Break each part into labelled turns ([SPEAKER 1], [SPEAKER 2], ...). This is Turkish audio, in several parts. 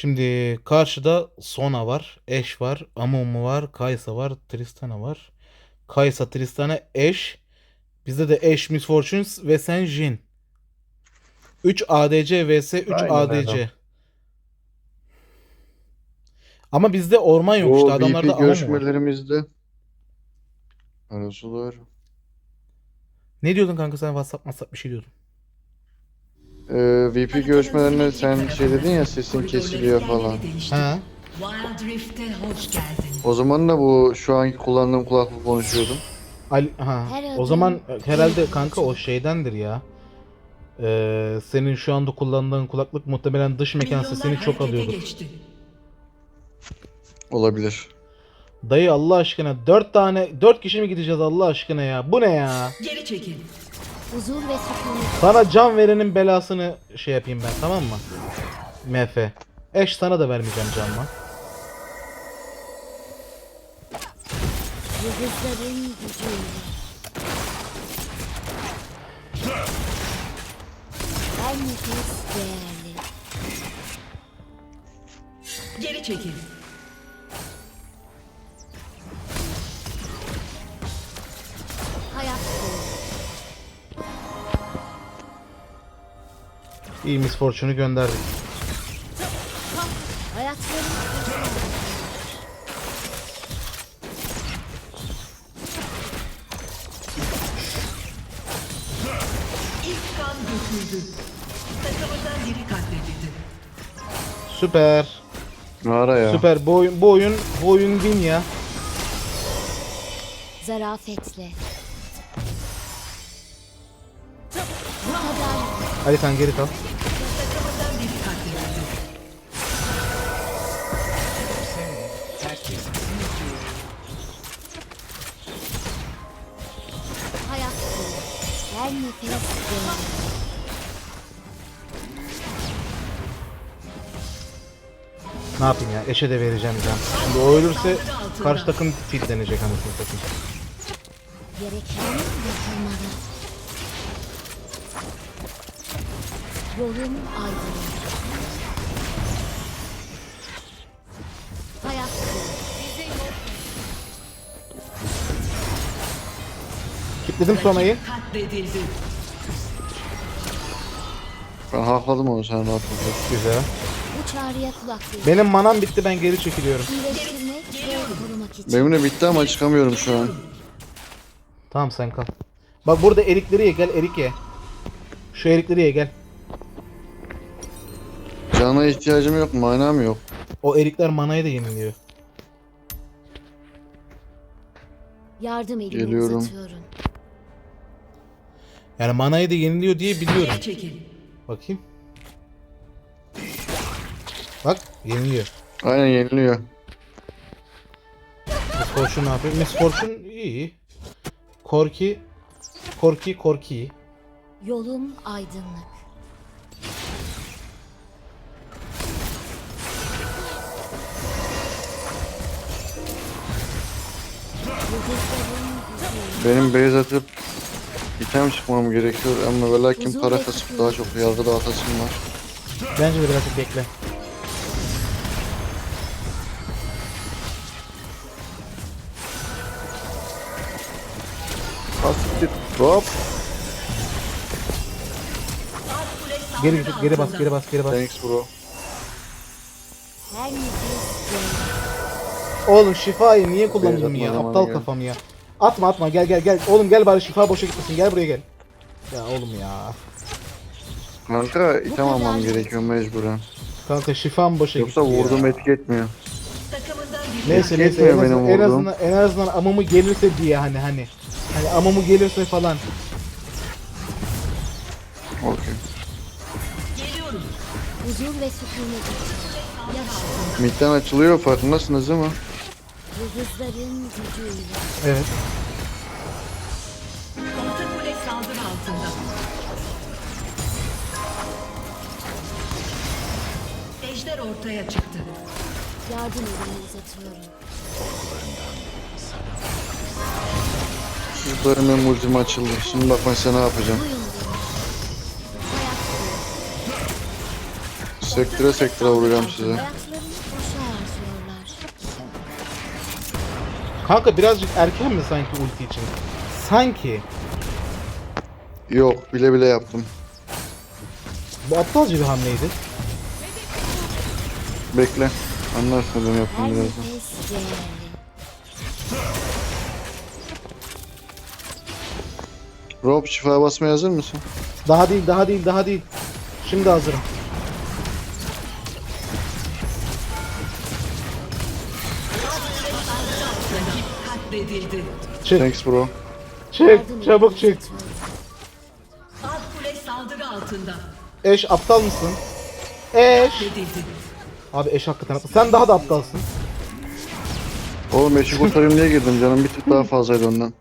[SPEAKER 1] Şimdi karşıda Sona var, Ashe var, Amumu var, Kaysa var, Tristana var. Kaysa, Tristana, Ashe. Bizde de Ashe, Miss Fortunes ve sen Jhin. 3 ADC vs 3
[SPEAKER 2] Aynen
[SPEAKER 1] ADC. Ama bizde orman yok işte.
[SPEAKER 3] O
[SPEAKER 1] Adamlarda var.
[SPEAKER 3] görüşmelerimizde Arasular.
[SPEAKER 1] Ne diyordun kanka sen WhatsApp WhatsApp bir şey diyordun.
[SPEAKER 3] Ee, VP görüşmelerinde sen şey dedin ya sesin kesiliyor falan.
[SPEAKER 1] Ha?
[SPEAKER 4] Wild Rift'e hoş geldin.
[SPEAKER 3] O zaman da bu şu anki kullandığım kulaklık konuşuyordum.
[SPEAKER 1] Ali, ha. O zaman herhalde
[SPEAKER 5] bir
[SPEAKER 1] kanka o şeydendir ya. Ee, senin şu anda kullandığın kulaklık muhtemelen dış mekan sesini çok alıyordur.
[SPEAKER 3] Olabilir.
[SPEAKER 1] Dayı Allah aşkına 4 tane 4 kişi mi gideceğiz Allah aşkına ya? Bu ne ya?
[SPEAKER 4] Geri çekil.
[SPEAKER 5] Huzur ve sükunet.
[SPEAKER 1] Sana can verenin belasını şey yapayım ben tamam mı? MF. Eş sana da vermeyeceğim canma.
[SPEAKER 5] Yıldızların gücüyle. Her nefes değerli.
[SPEAKER 4] Geri çekil.
[SPEAKER 1] İyi Miss Fortune'u gönderdik.
[SPEAKER 5] Hayatların
[SPEAKER 4] İlk kan döküldü. Takımından biri katledildi.
[SPEAKER 1] Süper.
[SPEAKER 3] Ara ya.
[SPEAKER 1] Süper. Bu oyun bu oyun bu oyun win ya.
[SPEAKER 5] zarafetle.
[SPEAKER 1] Ali sen geri kal. Yapayım ya? Eşe de vereceğim can. Şimdi o ölürse karşı takım fitlenecek anasını satayım.
[SPEAKER 5] Gereken yapılmalı. Hayat
[SPEAKER 1] Sona'yı.
[SPEAKER 4] Katledildi.
[SPEAKER 3] Ben hakladım onu sen rahat ol.
[SPEAKER 1] Güzel.
[SPEAKER 5] Çağrıya kulak verin.
[SPEAKER 1] Benim manam bitti ben geri çekiliyorum.
[SPEAKER 5] İyileştirmek ve korumak için.
[SPEAKER 3] Benim de bitti ama çıkamıyorum şu an.
[SPEAKER 1] Tamam sen kal. Bak burada erikleri ye gel erik ye. Şu erikleri ye gel.
[SPEAKER 3] Cana ihtiyacım yok, manam yok.
[SPEAKER 1] O erikler manayı da yeniliyor.
[SPEAKER 5] Yardım elimi
[SPEAKER 3] Geliyorum.
[SPEAKER 5] uzatıyorum.
[SPEAKER 1] Yani manayı da yeniliyor diye biliyorum. Bakayım. Bak yeniliyor.
[SPEAKER 3] Aynen yeniliyor.
[SPEAKER 1] Miss Fortune ne yapıyor? Miss Fortune iyi. Korki Korki Korki.
[SPEAKER 5] Yolum aydınlık.
[SPEAKER 3] Benim base atıp item çıkmam gerekiyor ama ve lakin para kasıp daha çok yargı dağıtasım var.
[SPEAKER 1] Bence de birazcık bekle.
[SPEAKER 3] Hop.
[SPEAKER 1] Geri geri bas, geri bas, geri bas.
[SPEAKER 3] Thanks bro.
[SPEAKER 1] Oğlum şifayı niye kullandım
[SPEAKER 3] Beyaz
[SPEAKER 1] ya?
[SPEAKER 3] atma
[SPEAKER 1] Aptal
[SPEAKER 3] zamanı
[SPEAKER 1] kafam ya. Atma atma gel gel gel. Oğlum gel bari şifa boşa gitmesin. Gel buraya gel. Ya oğlum ya.
[SPEAKER 3] Kanka item almam gerekiyor mecburen.
[SPEAKER 1] Kanka şifam boşa
[SPEAKER 3] Yoksa
[SPEAKER 1] gitti
[SPEAKER 3] vurdum
[SPEAKER 1] ya.
[SPEAKER 3] etki etmiyor.
[SPEAKER 4] Takımından biri
[SPEAKER 1] Neyse neyse en
[SPEAKER 3] Yetmiyor benim
[SPEAKER 1] azından, en
[SPEAKER 3] vurduğum.
[SPEAKER 1] azından en azından amamı gelirse diye hani hani. Hani amamı gelirse falan.
[SPEAKER 3] Okey.
[SPEAKER 4] geliyorum.
[SPEAKER 5] Huzur ve sükunet.
[SPEAKER 3] Midden açılıyor farkındasınız değil mi?
[SPEAKER 5] Yıldızların gücüyle.
[SPEAKER 1] Evet.
[SPEAKER 4] Orta kule saldırı altında. Ejder ortaya çıktı.
[SPEAKER 5] Yardım elimi uzatıyorum.
[SPEAKER 3] Çocuklarım benim ultim açıldı. Şimdi bak ben sana ne yapacağım. Sektire sektire vuracağım size.
[SPEAKER 1] Kanka birazcık erken mi sanki ulti için? Sanki.
[SPEAKER 3] Yok bile bile yaptım.
[SPEAKER 1] Bu aptalca bir hamleydi.
[SPEAKER 3] Bekle. Anlarsın ben
[SPEAKER 5] Her
[SPEAKER 3] yaptım birazdan. Rob şifa basmaya hazır mısın?
[SPEAKER 1] Daha değil, daha değil, daha değil. Şimdi hazırım. Çık,
[SPEAKER 3] Thanks bro.
[SPEAKER 1] çık, çabuk çık.
[SPEAKER 4] Alt kule saldırı altında.
[SPEAKER 1] Eş aptal mısın? Eş. Abi eş hakikaten aptal. Sen daha da aptalsın.
[SPEAKER 3] Oğlum eşi kurtarayım diye girdim canım bir tık daha fazlaydı ondan.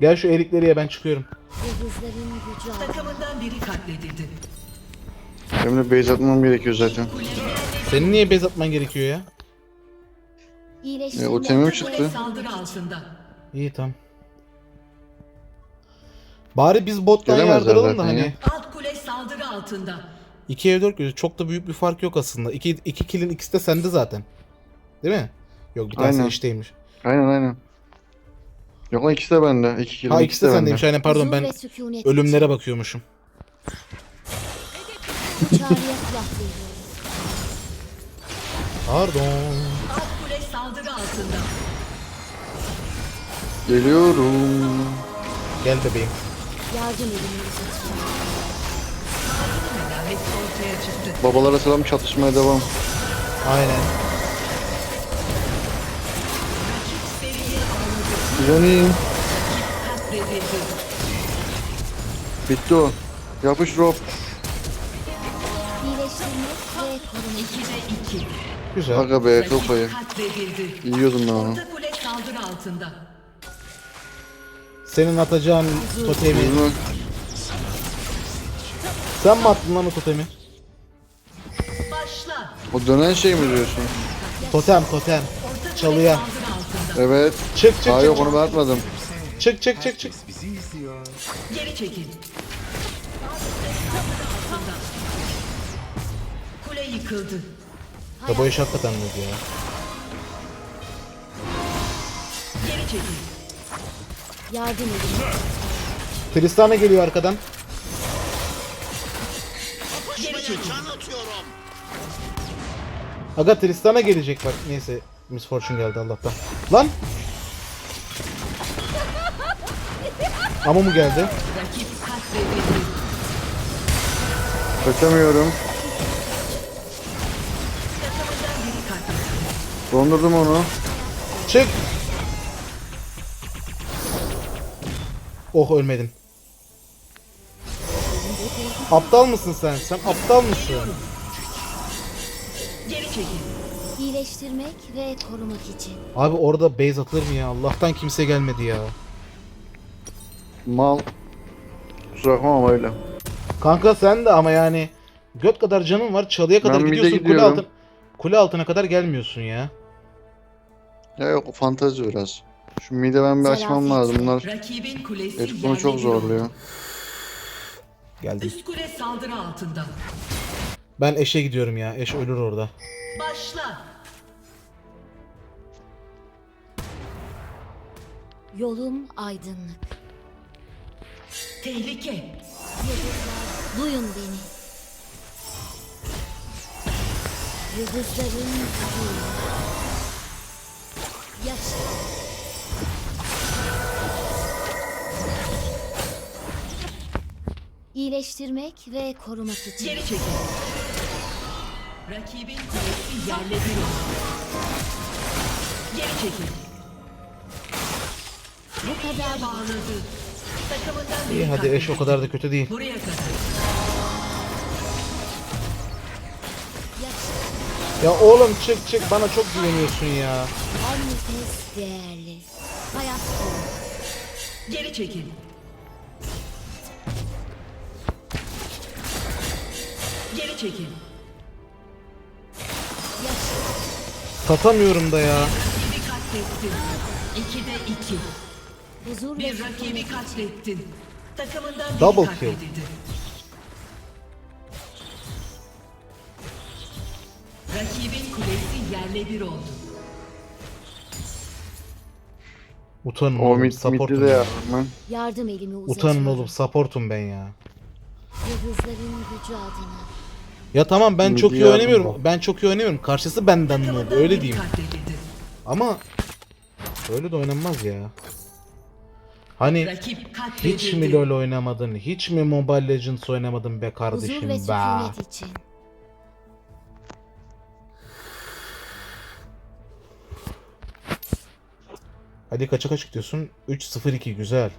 [SPEAKER 1] Gel şu erikleri ye ben çıkıyorum.
[SPEAKER 5] Yıldızların gücü.
[SPEAKER 4] Takımından biri katledildi.
[SPEAKER 3] Benim de base atmam gerekiyor zaten.
[SPEAKER 1] Senin niye bez atman gerekiyor ya?
[SPEAKER 5] İyileştirme
[SPEAKER 3] E, o temim çıktı.
[SPEAKER 4] Kule saldırı altında.
[SPEAKER 1] İyi tamam. Bari biz bottan
[SPEAKER 3] Gelemezler
[SPEAKER 1] yardıralım da
[SPEAKER 3] zaten
[SPEAKER 1] hani.
[SPEAKER 4] Alt kule saldırı altında.
[SPEAKER 1] 2'ye 4 gözü çok da büyük bir fark yok aslında. 2 2 kill'in ikisi de sende zaten. Değil mi? Yok bir tanesi
[SPEAKER 3] Aynen.
[SPEAKER 1] eşteymiş.
[SPEAKER 3] Aynen aynen. Yok lan ikisi de bende. İki kill.
[SPEAKER 1] Ha ikisi de sendeymiş aynen pardon ben ölümlere bakıyormuşum.
[SPEAKER 5] Çağrıya kulak veriyorum.
[SPEAKER 1] Pardon.
[SPEAKER 4] Alt kule saldırı altında.
[SPEAKER 3] Geliyorum.
[SPEAKER 1] Gel bebeğim.
[SPEAKER 5] Yardım elini.
[SPEAKER 3] Babalara selam çatışmaya devam.
[SPEAKER 1] Aynen.
[SPEAKER 4] Katledildi.
[SPEAKER 3] Bitti o. Yapış Rob.
[SPEAKER 5] İyileştirmek ve korumak.
[SPEAKER 4] 2'de 2.
[SPEAKER 1] Güzel.
[SPEAKER 3] Aga be çok ayı.
[SPEAKER 4] katledildi.
[SPEAKER 3] Yiyordum ben onu.
[SPEAKER 4] Orta kule saldırı altında.
[SPEAKER 1] Senin atacağın totemi. Sen mi attın lan o totemi?
[SPEAKER 4] Başla.
[SPEAKER 3] O dönen şey mi diyorsun?
[SPEAKER 1] Totem totem.
[SPEAKER 4] Orta kule
[SPEAKER 1] Çalıya.
[SPEAKER 4] saldırı.
[SPEAKER 3] Evet.
[SPEAKER 1] Çık çık
[SPEAKER 3] Aa
[SPEAKER 1] çık.
[SPEAKER 3] yok onu ben atmadım.
[SPEAKER 1] Çık çık çık çık.
[SPEAKER 4] Geri çekil. Kule yıkıldı.
[SPEAKER 1] Ya bu iş hakikaten neydi ya?
[SPEAKER 4] Geri çekil.
[SPEAKER 5] Yardım edin.
[SPEAKER 1] Tristana geliyor arkadan.
[SPEAKER 4] Geri çekil.
[SPEAKER 1] Aga Tristana gelecek bak. Neyse Miss Fortune geldi Allah'tan. Lan! Ama mu geldi?
[SPEAKER 3] Kaçamıyorum. Dondurdum onu.
[SPEAKER 1] Çık! Oh ölmedin. Aptal mısın sen? Sen aptal mısın?
[SPEAKER 4] Geri çekil.
[SPEAKER 5] İyileştirmek ve korumak için.
[SPEAKER 1] Abi orada base atılır mı ya? Allah'tan kimse gelmedi ya.
[SPEAKER 3] Mal. Kusura bakma ama öyle.
[SPEAKER 1] Kanka sen de ama yani göt kadar canın var çalıya kadar
[SPEAKER 3] Ben
[SPEAKER 1] gidiyorsun kule
[SPEAKER 3] gidiyorum.
[SPEAKER 1] altın kule altına kadar gelmiyorsun ya.
[SPEAKER 3] Ya yok o fantazi biraz. Şu mide ben bir açmam lazım. Bunlar
[SPEAKER 4] Rakibin kulesi
[SPEAKER 3] herif bunu çok
[SPEAKER 4] yerle bir
[SPEAKER 3] zorluyor.
[SPEAKER 1] Geldim.
[SPEAKER 4] Üst kule saldırı altında.
[SPEAKER 1] Ben eşe gidiyorum ya. Eş ölür orada.
[SPEAKER 4] Başla.
[SPEAKER 5] Yolum aydınlık.
[SPEAKER 4] Tehlike.
[SPEAKER 5] Yıldızlar duyun beni. Yıldızların gücüyle. Yaşa. İyileştirmek ve korumak için.
[SPEAKER 4] Geri çekil. Rakibin kulesi yerle bir. Geri çekil.
[SPEAKER 5] Bu kadar
[SPEAKER 4] Bağladı. Takımından biri
[SPEAKER 1] İyi hadi eş o
[SPEAKER 4] katledildi.
[SPEAKER 1] kadar da kötü değil.
[SPEAKER 4] Buraya kadar.
[SPEAKER 5] yaşa.
[SPEAKER 1] Ya oğlum çık çık bana çok güveniyorsun ya.
[SPEAKER 5] Her nefes değerli. Hayat bu.
[SPEAKER 4] Geri çekil. Geri çekil.
[SPEAKER 5] Yaşa.
[SPEAKER 1] Satamıyorum da ya.
[SPEAKER 4] Rakibi katlettin. İkide iki.
[SPEAKER 5] Huzur
[SPEAKER 4] Bir rakibi katlettin. Takımından biri
[SPEAKER 1] Double kill.
[SPEAKER 4] katledildi. Rakibin kulesi yerle bir oldu.
[SPEAKER 1] Utanın
[SPEAKER 3] O
[SPEAKER 1] oğlum
[SPEAKER 3] mid,
[SPEAKER 1] supportum.
[SPEAKER 3] de
[SPEAKER 1] ya.
[SPEAKER 3] yardım ben.
[SPEAKER 5] Yardım elimi uzatıyorum.
[SPEAKER 1] Utanın oğlum supportum ben ya.
[SPEAKER 5] Yıldızların gücü adına.
[SPEAKER 1] Ya tamam ben
[SPEAKER 3] Midi
[SPEAKER 1] çok iyi
[SPEAKER 3] yardım
[SPEAKER 1] oynamıyorum.
[SPEAKER 3] bak.
[SPEAKER 1] Ben çok iyi oynamıyorum. Karşısı benden mi oldu
[SPEAKER 4] Takımından
[SPEAKER 1] öyle
[SPEAKER 4] biri
[SPEAKER 1] diyeyim.
[SPEAKER 4] katledildi.
[SPEAKER 1] Ama öyle de oynanmaz ya. Hani hiç mi LoL oynamadın? Hiç mi Mobile Legends oynamadın be
[SPEAKER 5] Huzur
[SPEAKER 1] kardeşim
[SPEAKER 5] ve
[SPEAKER 1] be?
[SPEAKER 5] için.
[SPEAKER 1] Hadi kaça kaç gidiyorsun? 3-0-2 güzel.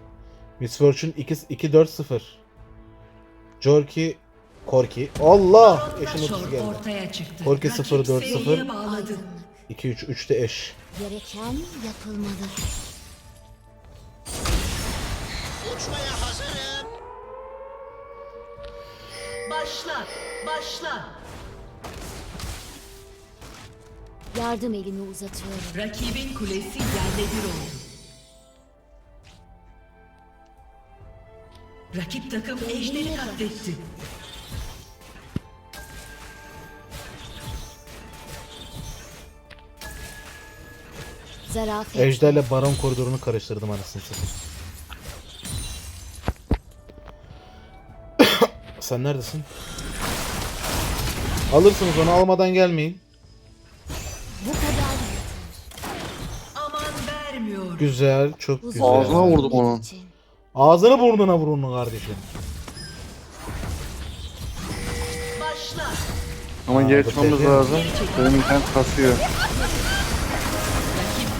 [SPEAKER 1] Miss Fortune 2-4-0. Jorki Korki. Allah! Eşin ultisi geldi. Korki
[SPEAKER 4] Rakip
[SPEAKER 1] 0-4-0.
[SPEAKER 4] seriye bağladı.
[SPEAKER 5] Aydınlık.
[SPEAKER 1] 2-3 3'te eş.
[SPEAKER 5] Gereken yapılmalı.
[SPEAKER 4] Başla, başla.
[SPEAKER 5] Yardım elimi uzatıyorum.
[SPEAKER 4] Rakibin kulesi yerle bir oldu. Rakip takım ejderi katletti.
[SPEAKER 5] Zarafet.
[SPEAKER 1] Ejder'le Baron koridorunu karıştırdım anasını satayım. Sen neredesin? Alırsınız onu almadan gelmeyin.
[SPEAKER 5] Bu kadar
[SPEAKER 4] Aman vermiyor.
[SPEAKER 1] Güzel, çok güzel.
[SPEAKER 3] Ağzına vurdum
[SPEAKER 5] sükunet
[SPEAKER 3] onu.
[SPEAKER 5] için.
[SPEAKER 1] Ağzını burnuna vur onu kardeşim.
[SPEAKER 4] Başla.
[SPEAKER 3] Ama geri çıkmamız lazım. Benim internet kasıyor.
[SPEAKER 4] Rakip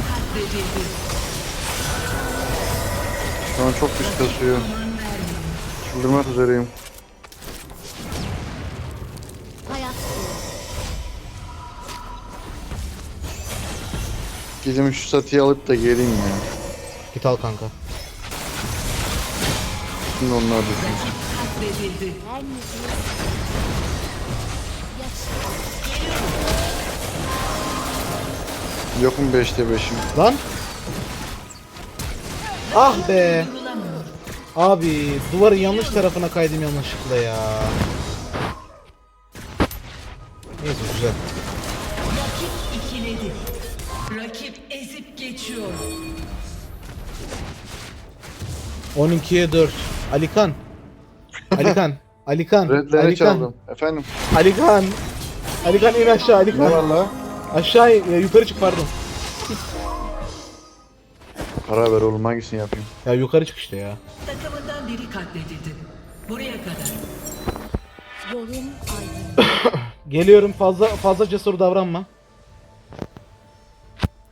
[SPEAKER 4] katledildi.
[SPEAKER 3] Şu an çok pis kasıyor. Çıldırmak üzereyim. Gideyim şu satıyı alıp da geleyim ya.
[SPEAKER 1] Git al kanka.
[SPEAKER 3] Şimdi onlar düşün.
[SPEAKER 4] Rakip katledildi.
[SPEAKER 5] Her nefes. Yaşa.
[SPEAKER 3] Yokum 5'te 5'im.
[SPEAKER 1] Lan! Ah be! Abi duvarın yanlış tarafına kaydım yanlışlıkla ya. Neyse güzel.
[SPEAKER 4] Rakip ikiledi. Rakip ezip geçiyor.
[SPEAKER 1] 12'ye 4. Alikan. Alikan. Alikan.
[SPEAKER 3] Redleri
[SPEAKER 1] Alikan.
[SPEAKER 3] çaldım. Efendim.
[SPEAKER 1] Alikan. Alikan in aşağı
[SPEAKER 3] Ne
[SPEAKER 1] Alikan.
[SPEAKER 3] var la?
[SPEAKER 1] Aşağı in, e, yukarı çık pardon.
[SPEAKER 3] Para ver oğlum hangisini yapayım?
[SPEAKER 1] Ya yukarı çık işte ya.
[SPEAKER 4] Takımından biri katledildi. Buraya kadar.
[SPEAKER 5] Yolun aydın.
[SPEAKER 1] Geliyorum fazla fazla cesur davranma.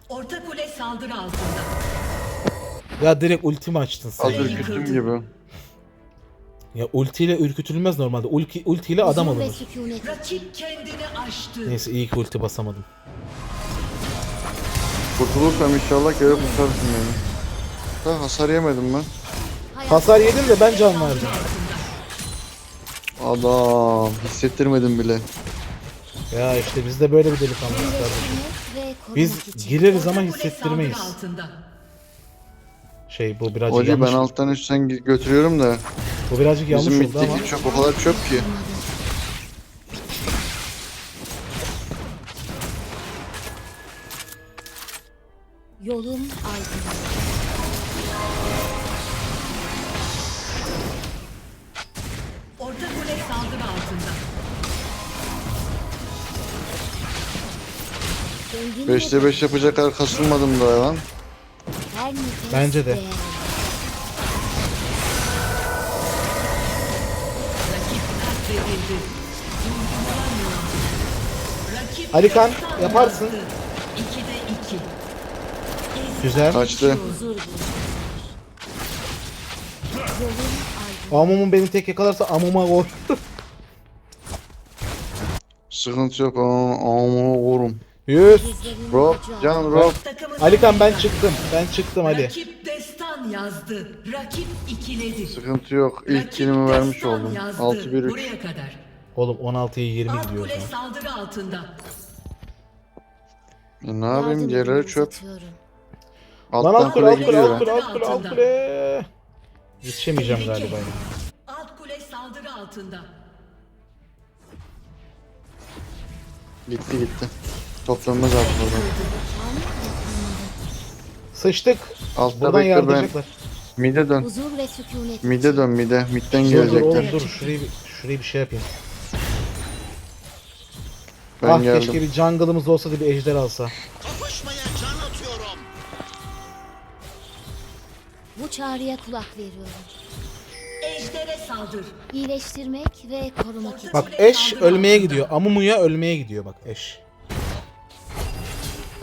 [SPEAKER 4] Orta kule saldırı altında.
[SPEAKER 1] Ya direkt ultimi açtın sen.
[SPEAKER 3] Az ürküttüm gibi.
[SPEAKER 1] Ya ultiyle ürkütülmez normalde. Ulti, ultiyle adam alınır.
[SPEAKER 4] Rakip kendini aştı.
[SPEAKER 1] Neyse iyi ki ulti basamadım.
[SPEAKER 3] Kurtulursam inşallah geri kurtarsın beni. Ha, hasar yemedim ben.
[SPEAKER 1] Hasar yedim de ben can verdim.
[SPEAKER 3] Adam hissettirmedim bile.
[SPEAKER 1] Ya işte biz de böyle bir delikanlıyız kardeşim. Biz gireriz ama hissettirmeyiz. Şey bu birazcık
[SPEAKER 3] Hoca
[SPEAKER 1] yanlış.
[SPEAKER 3] ben alttan üstten gi- götürüyorum da.
[SPEAKER 1] Bu birazcık yanlış
[SPEAKER 3] Bizim
[SPEAKER 1] oldu ama.
[SPEAKER 3] middeki çöp o kadar çöp ki.
[SPEAKER 5] Yolun aydın. Dengini
[SPEAKER 3] 5'te 5 yapacak kadar kasılmadım daha lan.
[SPEAKER 5] Her nefes
[SPEAKER 1] Bence de.
[SPEAKER 4] Rakip
[SPEAKER 1] Alikan, yaparsın. Güzel.
[SPEAKER 3] Kaçtı.
[SPEAKER 1] Amum'un beni tek yakalarsa amuma gol.
[SPEAKER 3] Sıkıntı yok. Ama vururum.
[SPEAKER 1] Yüz.
[SPEAKER 3] Rob,
[SPEAKER 5] gücü
[SPEAKER 3] can
[SPEAKER 5] adına.
[SPEAKER 3] Rob.
[SPEAKER 1] Alikan ben çıktım. Ben çıktım Ali.
[SPEAKER 4] Rakip destan yazdı. Rakip ikiledi.
[SPEAKER 3] Sıkıntı yok. İlk kilimi vermiş
[SPEAKER 4] destan
[SPEAKER 3] oldum.
[SPEAKER 4] yazdı.
[SPEAKER 3] 6-1-3.
[SPEAKER 4] Buraya kadar.
[SPEAKER 1] Oğlum 16'ya 20
[SPEAKER 4] Alt
[SPEAKER 1] gidiyor o
[SPEAKER 4] kule saldırı altında.
[SPEAKER 3] E, ne yapayım? Diğerleri çöp.
[SPEAKER 1] Lan
[SPEAKER 3] Alttan
[SPEAKER 1] alt kule
[SPEAKER 3] kule
[SPEAKER 1] alt kule alt kule alt kule alt kule. Yetişemeyeceğim galiba. ya.
[SPEAKER 4] Alt kule saldırı altında.
[SPEAKER 3] Gitti gitti. Toplanmaz artık oradan.
[SPEAKER 1] Sıçtık.
[SPEAKER 3] Altta
[SPEAKER 1] Buradan
[SPEAKER 3] bekle ben.
[SPEAKER 1] yardıracaklar.
[SPEAKER 3] Mide dön.
[SPEAKER 5] Huzur ve sükunet.
[SPEAKER 3] Mide dön mide. Midden
[SPEAKER 1] Dur dur
[SPEAKER 3] gelecekler.
[SPEAKER 1] dur. Şurayı, bir- şurayı bir şey yapayım.
[SPEAKER 3] Ben
[SPEAKER 1] ah
[SPEAKER 3] geldim.
[SPEAKER 1] keşke bir jungle'ımız olsa da bir ejder alsa.
[SPEAKER 5] Bu çağrıya kulak veriyorum.
[SPEAKER 4] Ejdere saldır.
[SPEAKER 5] İyileştirmek ve korumak için.
[SPEAKER 1] Bak eş ölmeye gidiyor. Amumuya ölmeye gidiyor bak eş.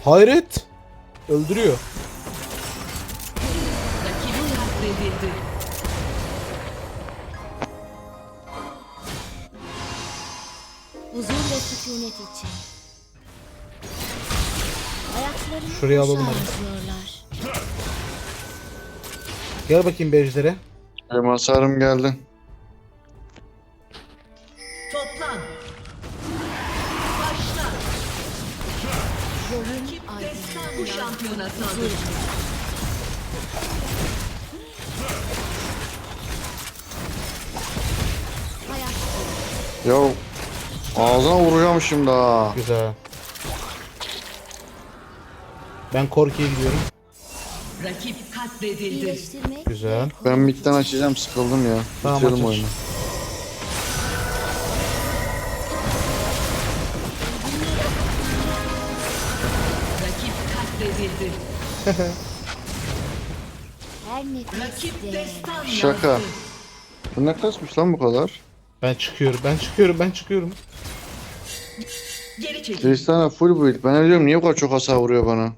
[SPEAKER 1] Hayret. Öldürüyor.
[SPEAKER 5] Huzur ve sükunet için. Ayaklarını
[SPEAKER 1] Şuraya alalım hadi. Gel bakayım bir ejdere.
[SPEAKER 3] Benim hasarım geldi. Ya ağzına vuracağım şimdi ha.
[SPEAKER 1] Güzel. Ben Korki'ye gidiyorum.
[SPEAKER 4] Rakip katledildi.
[SPEAKER 1] Güzel.
[SPEAKER 3] Ben midden açacağım sıkıldım ya.
[SPEAKER 1] Tamam,
[SPEAKER 3] Bitirelim
[SPEAKER 1] aç, aç.
[SPEAKER 3] oyunu. Şaka. Bu ne kasmış lan bu kadar?
[SPEAKER 1] Ben çıkıyorum. Ben çıkıyorum. Ben çıkıyorum.
[SPEAKER 4] Geri çekil.
[SPEAKER 3] Tristana full build. Ben diyorum niye bu kadar çok hasar vuruyor bana?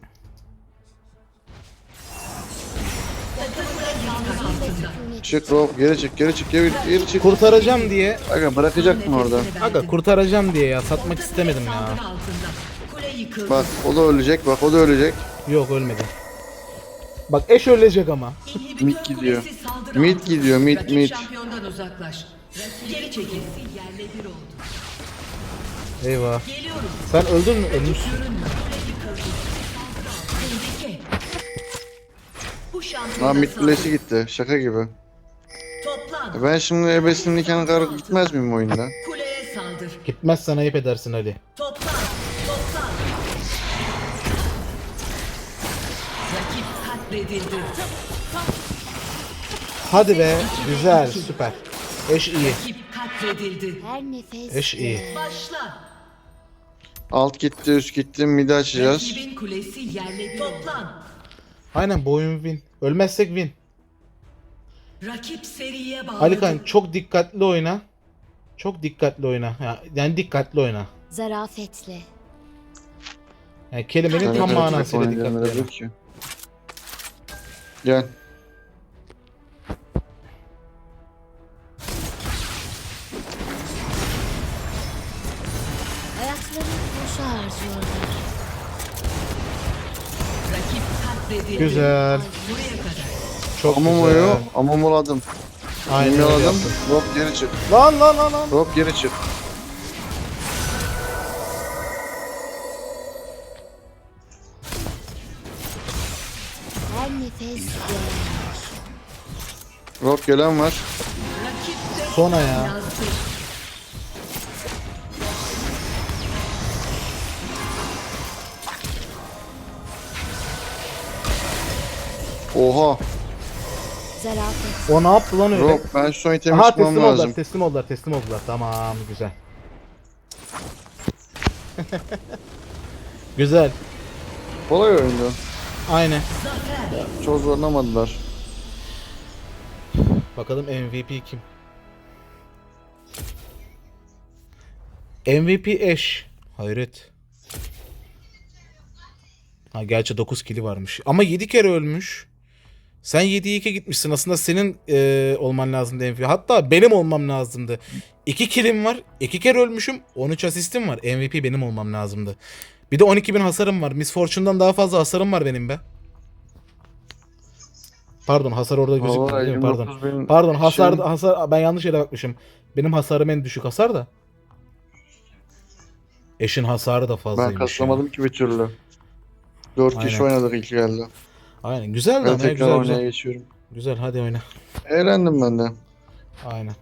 [SPEAKER 3] Çık Rob geri çık geri çık geri, geri çık.
[SPEAKER 1] Kurtaracağım diye.
[SPEAKER 3] Aga bırakacak mı orada?
[SPEAKER 1] Aga kurtaracağım diye ya. Satmak istemedim ya.
[SPEAKER 4] Saldırı altında. Kule yıkıldı.
[SPEAKER 3] Bak o da ölecek bak o da ölecek.
[SPEAKER 1] Yok ölmedi. Bak eş ölecek ama.
[SPEAKER 3] Mid gidiyor. Mid gidiyor, mid,
[SPEAKER 4] Rakip
[SPEAKER 3] mid.
[SPEAKER 4] şampiyondan uzaklaş. Geri çekil. Yerle bir oldu.
[SPEAKER 1] Eyvah.
[SPEAKER 4] Geliyorum.
[SPEAKER 1] Sen öldün mü? Ölmüşsün.
[SPEAKER 4] Görünme. Tehlike. Bu
[SPEAKER 3] Ha mid kulesi gitti şaka gibi.
[SPEAKER 4] Toplan.
[SPEAKER 3] E Ben şimdi ebesinin nikahına kadar gitmez miyim oyunda?
[SPEAKER 4] Kuleye saldır.
[SPEAKER 1] Gitmezsen ayıp edersin Ali.
[SPEAKER 4] Toplan. Katledildi.
[SPEAKER 1] Hadi be. Güzel. Süper. Eş iyi.
[SPEAKER 4] Rakip katledildi.
[SPEAKER 5] Her nefes.
[SPEAKER 1] Eş iyi.
[SPEAKER 4] Başla.
[SPEAKER 3] Alt gitti üst gitti midi açacağız.
[SPEAKER 4] Rakibin kulesi yerle bir Toplan.
[SPEAKER 1] Aynen bu oyun win. Ölmezsek win.
[SPEAKER 4] Rakip seriye bağladı.
[SPEAKER 1] Ali Kan çok dikkatli oyna. Çok dikkatli oyna. Ya- Yani dikkatli oyna.
[SPEAKER 5] Zarafetle.
[SPEAKER 1] Yani kelimenin tam manasıyla dikkatli oyna.
[SPEAKER 3] Gel.
[SPEAKER 5] Ayaklarını boşa harcıyorlar.
[SPEAKER 4] Rakip katledildi.
[SPEAKER 1] Güzel.
[SPEAKER 4] Buraya kadar.
[SPEAKER 1] Çok
[SPEAKER 3] Amumoyu
[SPEAKER 1] güzel.
[SPEAKER 3] amumuladım.
[SPEAKER 1] Aynen öyle
[SPEAKER 3] Mimyaladım.
[SPEAKER 1] yaptın.
[SPEAKER 3] Rob geri çık.
[SPEAKER 1] Lan lan lan lan.
[SPEAKER 3] Rob geri çık. Rob gelen var.
[SPEAKER 1] Sona ya.
[SPEAKER 3] Oha.
[SPEAKER 5] Zarafet.
[SPEAKER 1] O ne yaptı lan öyle?
[SPEAKER 3] Rob ben şu itemi
[SPEAKER 1] Aha teslim oldular,
[SPEAKER 3] lazım.
[SPEAKER 1] teslim oldular, teslim oldular. Tamam, güzel. güzel.
[SPEAKER 3] Kolay oyundu.
[SPEAKER 1] Aynen.
[SPEAKER 3] Çok zorlamadılar.
[SPEAKER 1] Bakalım MVP kim? MVP Eş. Hayret. Ha gerçi 9 kili varmış. Ama 7 kere ölmüş. Sen 7'ye 2 gitmişsin. Aslında senin e, olman lazımdı MVP. Hatta benim olmam lazımdı. 2 kilim var. 2 kere ölmüşüm. 13 asistim var. MVP benim olmam lazımdı. Bir de 12.000 hasarım var. Miss Fortune'dan daha fazla hasarım var benim be. Pardon hasar orada gözükmüyor
[SPEAKER 3] Vallahi
[SPEAKER 1] değil mi? Pardon.
[SPEAKER 3] 29 bin
[SPEAKER 1] Pardon hasar
[SPEAKER 3] şey-
[SPEAKER 1] hasar ben yanlış yere bakmışım. Benim hasarım en düşük hasar da. Eşin hasarı da
[SPEAKER 3] Ben
[SPEAKER 1] fazlaymış.
[SPEAKER 3] kaslamadım ki bir türlü. 4 kişi
[SPEAKER 1] Aynen.
[SPEAKER 3] oynadık ilk geldi.
[SPEAKER 1] Aynen güzel de
[SPEAKER 3] Ben tekrar
[SPEAKER 1] güzel
[SPEAKER 3] oynaya
[SPEAKER 1] güzel.
[SPEAKER 3] geçiyorum.
[SPEAKER 1] Güzel hadi oyna.
[SPEAKER 3] Eğlendim ben de.
[SPEAKER 1] Aynen.